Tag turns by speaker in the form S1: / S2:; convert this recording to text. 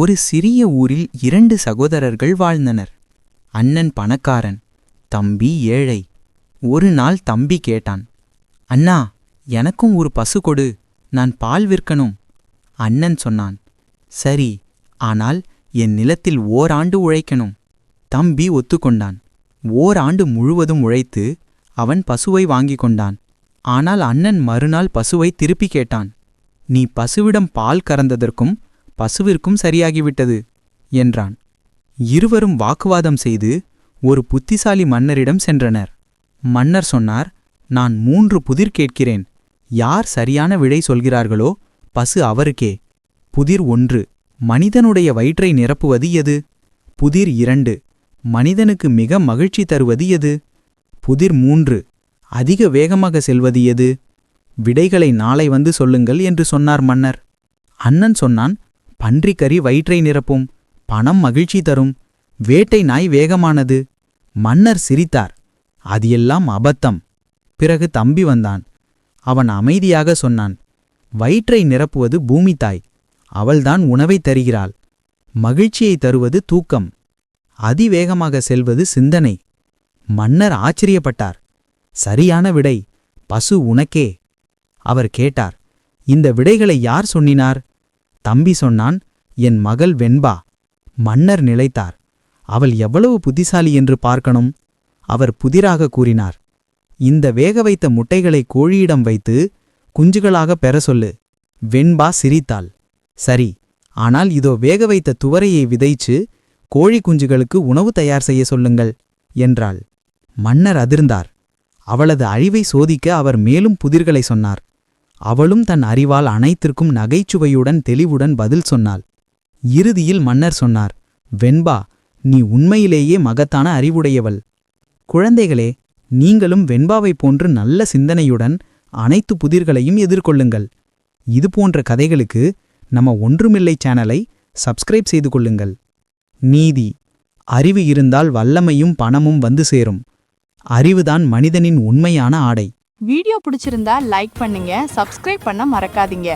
S1: ஒரு சிறிய ஊரில் இரண்டு சகோதரர்கள் வாழ்ந்தனர். அண்ணன் பணக்காரன் தம்பி ஏழை. ஒரு நாள் தம்பி கேட்டான் அண்ணா எனக்கும் ஒரு பசு கொடு நான் பால் விற்கணும். அண்ணன் சொன்னான் சரி ஆனால் என் நிலத்தில் ஓராண்டு உழைக்கணும். தம்பி ஒத்துக்கொண்டான். ஓராண்டு முழுவதும் உழைத்து அவன் பசுவை வாங்கிக் கொண்டான். ஆனால் அண்ணன் மறுநாள் பசுவை திருப்பி கேட்டான் நீ பசுவிடம் பால் கறந்ததற்கும் பசுவிற்கும் சரியாகிவிட்டது என்றான். இருவரும் வாக்குவாதம் செய்து ஒரு புத்திசாலி மன்னரிடம் சென்றனர். மன்னர் சொன்னார் நான் மூன்று புதிர் கேட்கிறேன். யார் சரியான விடை சொல்கிறார்களோ பசு அவருக்கே. புதிர் ஒன்று மனிதனுடைய வயிற்றை நிரப்புவது எது? புதிர் இரண்டு மனிதனுக்கு மிக மகிழ்ச்சி தருவது எது? புதிர் மூன்று அதிக வேகமாக செல்வது எது? விடைகளை நாளை வந்து சொல்லுங்கள் என்று சொன்னார் மன்னர். அண்ணன் சொன்னான் பன்றிக்கறி வயிற்றை நிரப்பும். பணம் மகிழ்ச்சி தரும். வேட்டை நாய் வேகமானது. மன்னர் சிரித்தார். அது எல்லாம் அபத்தம். பிறகு தம்பி வந்தான். அவன் அமைதியாக சொன்னான். வயிற்றை நிரப்புவது பூமி தாய். அவள்தான் உணவைத் தருகிறாள். மகிழ்ச்சியை தருவது தூக்கம். அதிவேகமாக செல்வது சிந்தனை. மன்னர் ஆச்சரியப்பட்டார். சரியான விடை. பசு உனக்கே. அவர் கேட்டார். இந்த விடைகளை யார் சொன்னினார்? தம்பி சொன்னான் என் மகள் வெண்பா. மன்னர் நிலைத்தார். அவள் எவ்வளவு புத்திசாலி என்று பார்க்கணும்? அவர் புதிராக கூறினார். இந்த வேக வைத்த முட்டைகளை கோழியிடம் வைத்து குஞ்சுகளாக பெற சொல்லு. வெண்பா சிரித்தாள். சரி ஆனால் இதோ வேக வைத்த துவரையை விதைச்சு கோழி குஞ்சுகளுக்கு உணவு தயார் செய்ய சொல்லுங்கள் என்றாள். மன்னர் அதிர்ந்தார். அவளது அழிவை சோதிக்க அவர் மேலும் புதிர்களை சொன்னார். அவளும் தன் அறிவால் அனைத்திற்கும் நகைச்சுவையுடன் தெளிவுடன் பதில் சொன்னாள். இறுதியில் மன்னர் சொன்னார் வெண்பா நீ உண்மையிலேயே மகத்தான அறிவுடையவள். குழந்தைகளே நீங்களும் வெண்பாவைப் போன்று நல்ல சிந்தனையுடன் அனைத்து புதிர்களையும் எதிர்கொள்ளுங்கள். இதுபோன்ற கதைகளுக்கு நம்ம ஒன்றுமில்லை சேனலை சப்ஸ்கிரைப் செய்து கொள்ளுங்கள். நீதி அறிவு இருந்தால் வல்லமையும் பணமும் வந்து சேரும். அறிவுதான் மனிதனின் உண்மையான ஆடை.
S2: வீடியோ பிடிச்சிருந்தா லைக் பண்ணுங்க சப்ஸ்கிரைப் பண்ண மறக்காதீங்க.